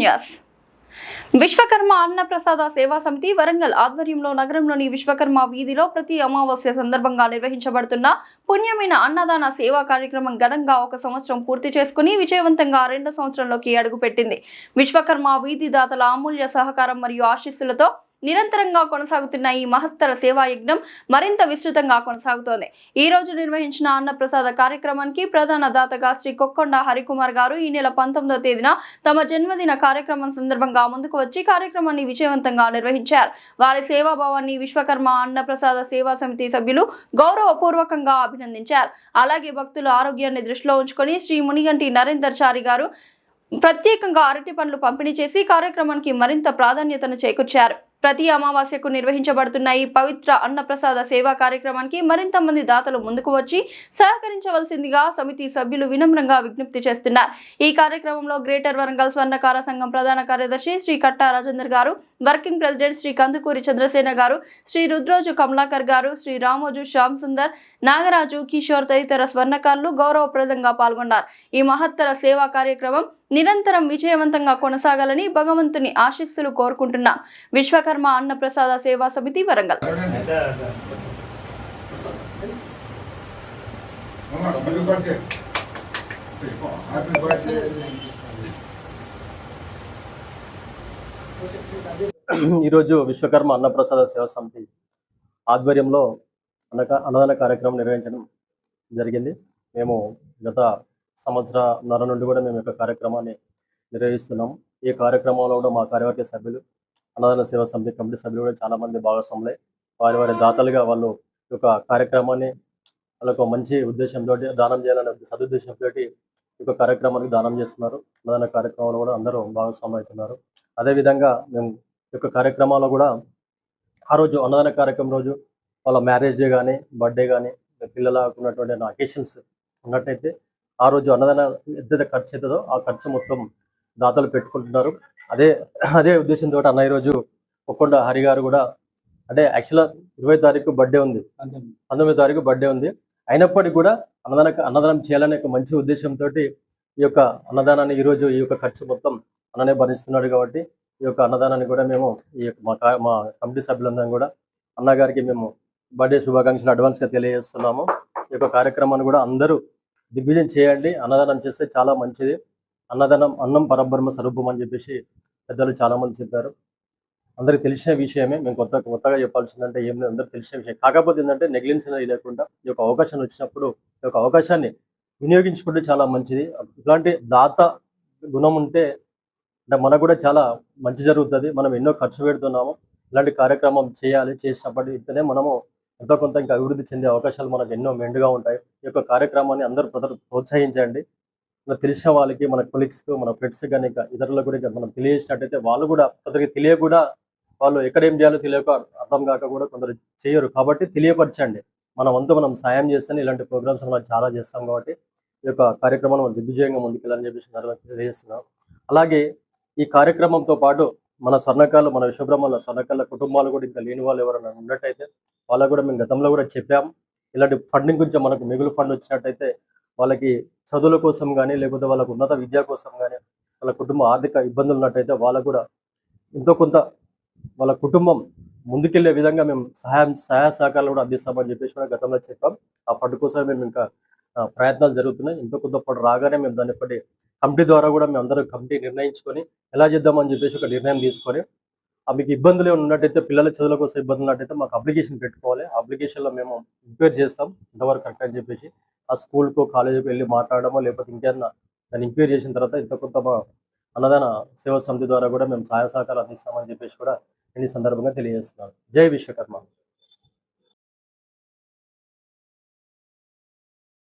News. Vishwakarma అన్నప్రసాద సేవా సమితి వరంగల్ ఆధ్వర్యంలో నగరంలోని విశ్వకర్మ వీధిలో ప్రతి అమావాస్య సందర్భంగా నిర్వహించబడుతున్న పుణ్యమైన అన్నదాన సేవా కార్యక్రమం ఘనంగా ఒక సంవత్సరం పూర్తి చేసుకుని విజయవంతంగా రెండు సంవత్సరంలోకి అడుగుపెట్టింది. విశ్వకర్మ వీధి దాతల అమూల్య సహకారం మరియు ఆశీస్సులతో నిరంతరంగా కొనసాగుతున్న ఈ మహత్తర సేవాయజ్ఞం మరింత విస్తృతంగా కొనసాగుతోంది. ఈ రోజు నిర్వహించిన అన్నప్రసాద కార్యక్రమానికి ప్రధాన దాతగా శ్రీ కొక్కొండ హరికుమార్ గారు ఈ నెల పంతొమ్మిదవ తేదీన తమ జన్మదిన కార్యక్రమం సందర్భంగా ముందుకు వచ్చి కార్యక్రమాన్ని విజయవంతంగా నిర్వహించారు. వారి సేవాభావాన్ని విశ్వకర్మ అన్నప్రసాద సేవా సమితి సభ్యులు గౌరవపూర్వకంగా అభినందించారు. అలాగే భక్తుల ఆరోగ్యాన్ని దృష్టిలో ఉంచుకొని శ్రీ మునిగంటి నరేందర్ చారి గారు ప్రత్యేకంగా అరటి పండ్లు పంపిణీ చేసి కార్యక్రమానికి మరింత ప్రాధాన్యతను చేకూర్చారు. ప్రతి అమావాస్యకు నిర్వహించబడుతున్న ఈ పవిత్ర అన్నప్రసాద సేవా కార్యక్రమానికి మరింత మంది దాతలు ముందుకు వచ్చి సహకరించవలసిందిగా సమితి సభ్యులు వినమ్రంగా విజ్ఞప్తి చేస్తున్నారు. ఈ కార్యక్రమంలో గ్రేటర్ వరంగల్ స్వర్ణకార సంఘం ప్రధాన కార్యదర్శి శ్రీ కట్టా రాజేందర్ గారు వర్కింగ్ ప్రెసిడెంట్ శ్రీ కందుకూరి చంద్రసేన గారు శ్రీ రుద్రోజు కమలాకర్ గారు శ్రీ రామోజు శ్యామ్ సుందర్ నాగరాజు కిషోర్ తదితర స్వర్ణకారులు గౌరవప్రదంగా పాల్గొన్నారు. ఈ మహత్తర సేవా కార్యక్రమం నిరంతరం విజయవంతంగా కొనసాగాలని భగవంతుని ఆశీస్సులు కోరుకుంటున్నా. విశ్వకర్మ అన్నప్రసాద సేవా సమితి వరంగల్. Happy birthday. ఈరోజు విశ్వకర్మ అన్నప్రసాద సేవా సమితి ఆధ్వర్యంలో అన్నక అన్నదాన కార్యక్రమం నిర్వహించడం జరిగింది. మేము గత సంవత్సరన్నర నుండి కూడా మేము యొక్క కార్యక్రమాన్ని నిర్వహిస్తున్నాము. ఈ కార్యక్రమంలో కూడా మా కార్యవర్గ సభ్యులు అన్నదాన సేవా సమితి కమిటీ సభ్యులు కూడా చాలా మంది వారి వారి దాతలుగా వాళ్ళు ఈ యొక్క కార్యక్రమాన్ని వాళ్ళకు మంచి ఉద్దేశంతో దానం చేయాలనే సదుద్దేశంతో ఈ యొక్క కార్యక్రమానికి దానం చేస్తున్నారు. అన్నదాన కార్యక్రమంలో కూడా అందరూ భాగస్వామి అవుతున్నారు. అదేవిధంగా మేము ఈ యొక్క కార్యక్రమాల్లో కూడా ఆ రోజు అన్నదాన కార్యక్రమం రోజు వాళ్ళ మ్యారేజ్ డే కానీ బర్త్డే కానీ పిల్లలకు ఉన్నటువంటి అకేషన్స్ ఉన్నట్టయితే ఆ రోజు అన్నదాన ఎంతైతే ఖర్చు అవుతుందో ఆ ఖర్చు మొత్తం దాతలు పెట్టుకుంటున్నారు. అదే అదే ఉద్దేశంతో అన్న ఈరోజు ఒక్కొండ హరి గారు కూడా అంటే యాక్చువల్గా ఇరవై తారీఖు బర్త్డే ఉంది. పంతొమ్మిది తారీఖు బర్త్డే ఉంది. అయినప్పటికీ కూడా అన్నదాన అన్నదానం చేయాలనే ఒక మంచి ఉద్దేశంతో ఈ యొక్క అన్నదానాన్ని ఈరోజు ఈ యొక్క ఖర్చు మొత్తం అన్ననే భరిస్తున్నాడు కాబట్టి ఈ యొక్క అన్నదానాన్ని కూడా మేము ఈ యొక్క మా మా కమిటీ సభ్యులందరం కూడా అన్నగారికి మేము బర్త్డే శుభాకాంక్షలు అడ్వాన్స్గా తెలియజేస్తున్నాము. ఈ యొక్క కార్యక్రమాన్ని కూడా అందరూ దిగ్విజయం చేయండి. అన్నదానం చేస్తే చాలా మంచిది. అన్నదానం అన్నం పరబ్రహ్మ స్వరూపం అని చెప్పేసి పెద్దలు చాలా మంది చెప్పారు. అందరికి తెలిసిన విషయమే. మేము కొత్త కొత్తగా చెప్పాల్సిందంటే ఏం లేదు. అందరూ తెలిసిన విషయం. కాకపోతే ఏంటంటే నెగ్లెన్స్ అనేది లేకుండా ఈ యొక్క అవకాశం వచ్చినప్పుడు ఈ యొక్క అవకాశాన్ని వినియోగించుకుంటే చాలా మంచిది. ఇలాంటి దాత గుణం ఉంటే అంటే మనకు కూడా చాలా మంచి జరుగుతుంది. మనం ఎన్నో ఖర్చు పెడుతున్నాము. ఇలాంటి కార్యక్రమం చేయాలి చేసినప్పటి ఇతనే మనము ఎంతో కొంత ఇంకా అభివృద్ధి చెందే అవకాశాలు మనకు ఎన్నో మెండుగా ఉంటాయి. ఈ యొక్క కార్యక్రమాన్ని అందరూ ప్రజలు ప్రోత్సహించండి. మనకు తెలిసిన వాళ్ళకి మన కొలీగ్స్కు మన ఫ్రెండ్స్ కానీ ఇంకా ఇతరులకు కూడా మనం తెలియజేసినట్టయితే వాళ్ళు కూడా కొందరికి తెలియకుండా వాళ్ళు ఎక్కడ ఏం చేయాలో తెలియక అర్థం కాక కూడా కొందరు చేయరు. కాబట్టి తెలియపరచండి. మన వంతు మనం సాయం చేస్తాను ఇలాంటి ప్రోగ్రామ్స్ మనం చాలా చేస్తాం కాబట్టి ఈ యొక్క కార్యక్రమాన్ని మనం దిగ్విజయంగా ముందుకెళ్ళాలని చెప్పేసి తెలియజేస్తున్నాం అలాగే ఈ కార్యక్రమంతో పాటు మన స్వర్ణకాలు మన విశ్వబ్రహ్మల స్వర్ణకాల కుటుంబాలు కూడా ఇంకా లేని వాళ్ళు ఎవరైనా ఉన్నట్టయితే వాళ్ళకు కూడా మేము గతంలో కూడా చెప్పాం. ఇలాంటి ఫండింగ్ గురించి మనకు మిగులు ఫండ్ వచ్చినట్టయితే వాళ్ళకి చదువుల కోసం కానీ లేకపోతే వాళ్ళకు ఉన్నత విద్య కోసం కానీ వాళ్ళ కుటుంబ ఆర్థిక ఇబ్బందులు ఉన్నట్టయితే వాళ్ళకు కూడా ఎంతో కొంత వాళ్ళ కుటుంబం ముందుకెళ్ళే విధంగా మేము సహాయం సహాయ సహకారాలు కూడా అందిస్తామని చెప్పేసి కూడా గతంలో చెప్పాం. ఆ ఫండ్ కోసం మేము ఇంకా ప్రయత్నాలు జరుగుతున్నాయి. ఎంతో కొంత రాగానే మేము దాన్ని ఇప్పటి కమిటీ ద్వారా కూడా మేము అందరూ కమిటీ నిర్ణయించుకొని ఎలా చేద్దామని చెప్పేసి ఒక నిర్ణయం తీసుకొని ఆ మీకు ఇబ్బందులు ఉన్నట్టయితే పిల్లల చదువుల కోసం ఇబ్బందులు ఉన్నట్టయితే మాకు అప్లికేషన్ పెట్టుకోవాలి. అప్లికేషన్లో మేము ఎంక్వైరీ చేస్తాం. ఇంతవరకు కరెక్ట్ అని చెప్పేసి ఆ స్కూల్కు కాలేజీకి వెళ్ళి మాట్లాడడమో లేకపోతే ఇంకేదన్నా దాన్ని ఎంక్వైరీ చేసిన తర్వాత ఇంత కొంత మా అన్నదాన సేవా సమితి ద్వారా కూడా మేము సహాయ సహకారాలు అందిస్తామని చెప్పేసి కూడా ఈ సందర్భంగా తెలియజేస్తున్నాను. జై విశ్వకర్మ.